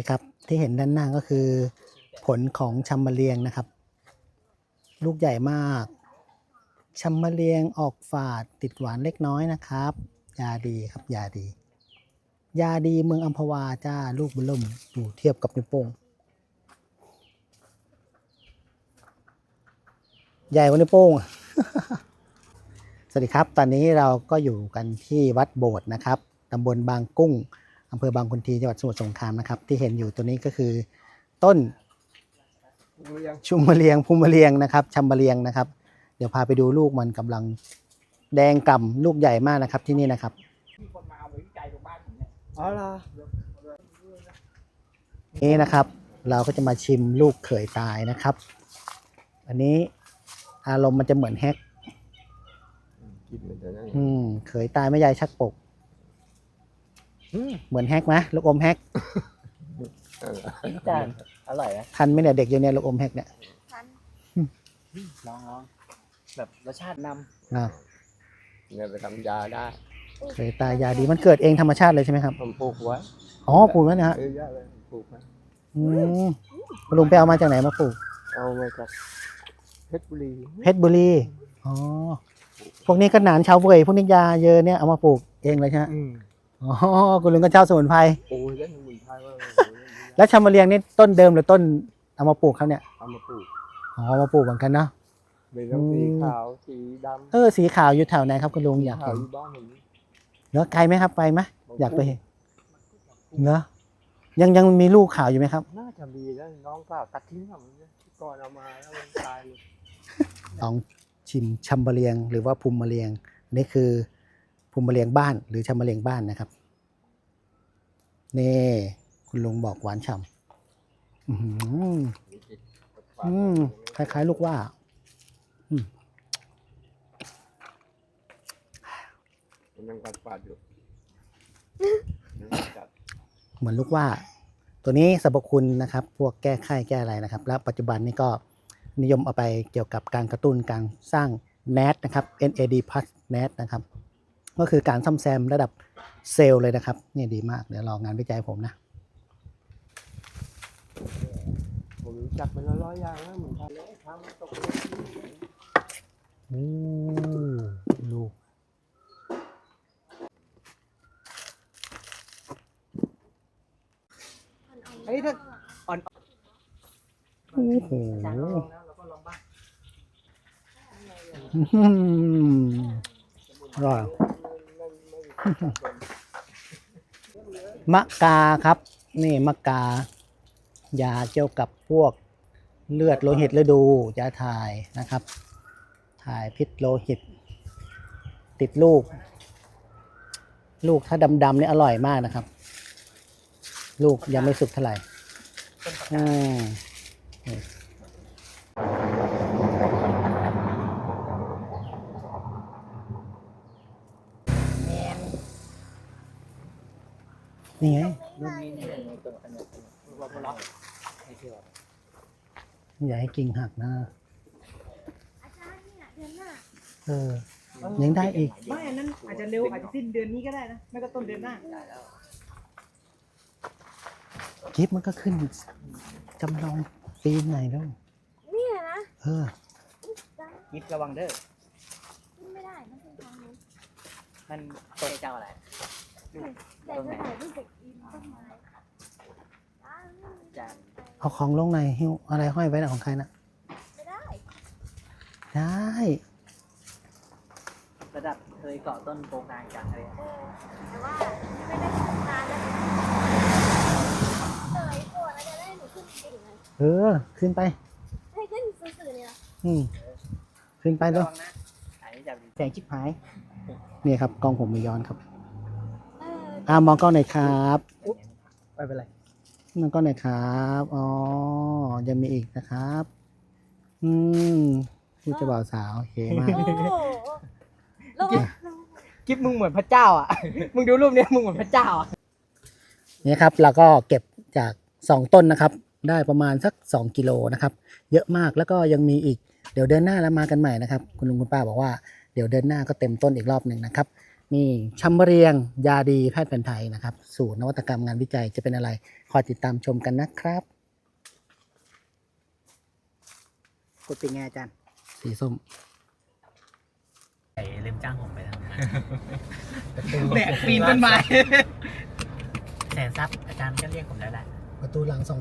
ี่ครับ ที่เห็นด้านหน้าก็คือ ผลของชัมมะเรียงนะครับ ลูกใหญ่มากชัมมะเรียงออกฝาดติดหวานเล็กน้อยนะครับ ยาดีครับยาดี ยาดีเมืองอัมพวาจ้าลูกบุลมอยู่เทียบกับนิ้วโป้งใหญ่กว่านิ้วโป้งสวัสดีครับ ตอนนี้เราก็อยู่กันที่วัดโบสถ์นะครับตำบลบางกุ้ง อำเภอบางคนทีจังหวัดสมุทรสงครามนะครับ ที่เห็นอยู่ตัวนี้ก็คือ ต้นชุมมะเรียงภูมิมะเรียงนะครับชัมมะเรียงนะครับ เดี๋ยวพาไปดูลูกมันกำลังแดงก่ำลูกใหญ่มากนะครับที่นี่นะครับอ๋อเหรอนี่นะครับ เราก็จะมาชิมลูกเขยตายนะครับ อันนี้อารมณ์มันจะเหมือนแฮกกินเหมือนกันนะอืมเขยตายไม่ใหญ่ชักปก เหมือนแฮกไหมลูกอมแฮกจานอร่อยนะทันไหมเนี่ยเด็กอยู่เนี่ยลูกอมแฮกเนี่ยลองลองแบบรสชาตินอ่าเนี่ยไปทำยาได้เขยตายยาดีมันเกิดเองธรรมชาติเลยใช่ไหมครับผมปลูกไว้อ๋อปลูกแล้วนะฮะเออยาเลยปลูกไว้อืมคุณลุงไปเอามาจากไหนมาปลูกเอามาจากเพชรบุรีเพชรบุรีอ๋อพวกนี้ก็หนานชาวเวยพวกนี้ยาเยอะเนี่ยเอามาปลูกเองเลยใช่ไหม อืมอ๋อคุณลุงก็เจ้าสมุนไพรโอ้ยแล้วสมุนไพรว่าแล้วชามะเรียงนี่ต้นเดิมหรือต้นเอามาปลูกครับเนี่ยเอามาปลูกอ๋อเอามาปลูกเหมือนกันเนาะเป็นทั้งสีขาวสีดำเออสีขาวอยู่แถวไหนครับคุณลุงอยากขาวเห็นอยู่บ้านผมเนาะไกลไหมครับไปไหมอยากไปเห็นเนาะยังยังมีลูกขาวอยู่ไหมครับ น่าจะมีแล้วน้องเปล่าตัดทิ้งผมก่อนเอามาแล้วมันตายเลยลองชิมชัมบะเรียงหรือว่าภูมิมะเรียงอันนี่คือ ภูมิมะเรียงบ้านหรือชัมบะเรียงบ้านนะครับ นี่ คุณลุงบอกหวานฉ่ำอื้อหืออืมคล้าย ๆ ลูกว่ามันยังกัดปาดอยู่กัดเหมือนลูกว่า ตัวนี้สรรพคุณนะครับ พวกแก้ไข้แก้อะไรนะครับ แล้วปัจจุบันนี้ก็นิยมเอาไปเกี่ยวกับการกระตุ้นการสร้าง NAD นะครับ NAD plus NAD นะครับ ก็คือการซ่อมแซมระดับเซลล์เลยนะครับนี่ดีมากเดี๋ยวรองานวิจัยผมนะผมรู้จักมันร้อยอย่างแล้วเหมือนกันเลยทำตกโอ้ลูกเฮ้ยถ้าโอ้านลองแล้วเราก็ลองบ้างอื้อหืออร่อย มะกาครับ นี่มะกายาเกี่ยวกับพวกเลือดโลหิตฤดูยาถ่ายนะครับ ถ่ายพิษโลหิต ติดลูก ลูกถ้าดำๆนี่อร่อยมากนะครับ ลูกยังไม่สุกเท่าไหร่อืม นี่ไงรุ่นนี้เนี่ยตัวอันเนี้ยตัวพล็อกให้เที่ยวอย่าให้กิ่งหักนะอาจารย์เนี่ยเดือนหน้าเออ ยังได้อีก ไม่อันนั้นอาจจะเร็วอาจจะสิ้นเดือนนี้ก็ได้นะ ไม่ก็ต้นเดือนหน้ากิฟมันก็ขึ้นจำลองปีไหนแล้วเนี่ยนะ เออจำยิบระวังเด้อขึ้นไม่ได้ มันเป็นทางนู้นมันตกเจ้าอะไร แต่จะถ่ายรูปเด็กอินต้นไม้อ้าวจะเอาของลงในอยหิ้วอะไรห้อยไว้นะของใครนะไม่ได้ ได้ ระดับเคยเกาะต้นโกงางจังเลยเออแต่ว่าไม่ได้ทำนานแล้วเตยโกรธแล้วจะได้หนูขึ้นจริงเลยเออ ขึ้นไป ให้ขึ้นสื่อๆเนี่ยนะอืมขึ้นไประแล้ววังนะอันนี้จะแสงชิบหายนี่ครับกล้องผมมีย้อนครับเอออ่ามองกล้องหน่อยครับไม่เป็นไรมองกล้องหน่อยครับอ๋อยังมีอีกนะครับ อืมผู้จะบ่าวสาวโอเคมากโอ้โหลงคลิปมึงเหมือนพระเจ้าอะ มึงดูรูปเนี้ยมึงเหมือนพระเจ้าอะนี่ครับเราก็เก็บจาก2ต้นนะครับ ได้ประมาณสัก2กิโลนะครับ เยอะมากแล้วก็ยังมีอีก เดี๋ยวเดือนหน้าแล้วมากันใหม่นะครับ คุณลุงคุณป้าบอกว่าเดี๋ยวเดือนหน้าก็เต็มต้นอีกรอบหนึ่งนะครับ นี่ชัมเบอเรียงยาดีแพทย์แผนไทยนะครับ สู่นวัตกรรมงานวิจัยจะเป็นอะไร คอยติดตามชมกันนะครับกดเป็นไงอาจารย์ สีส้มไอ้ลืมจ้างผมไปทำงานเนี่ยปีนต้นไม้แสนทรัพย์อาจารย์ก็เรียกผมแล้วแหละประตูหลังสอง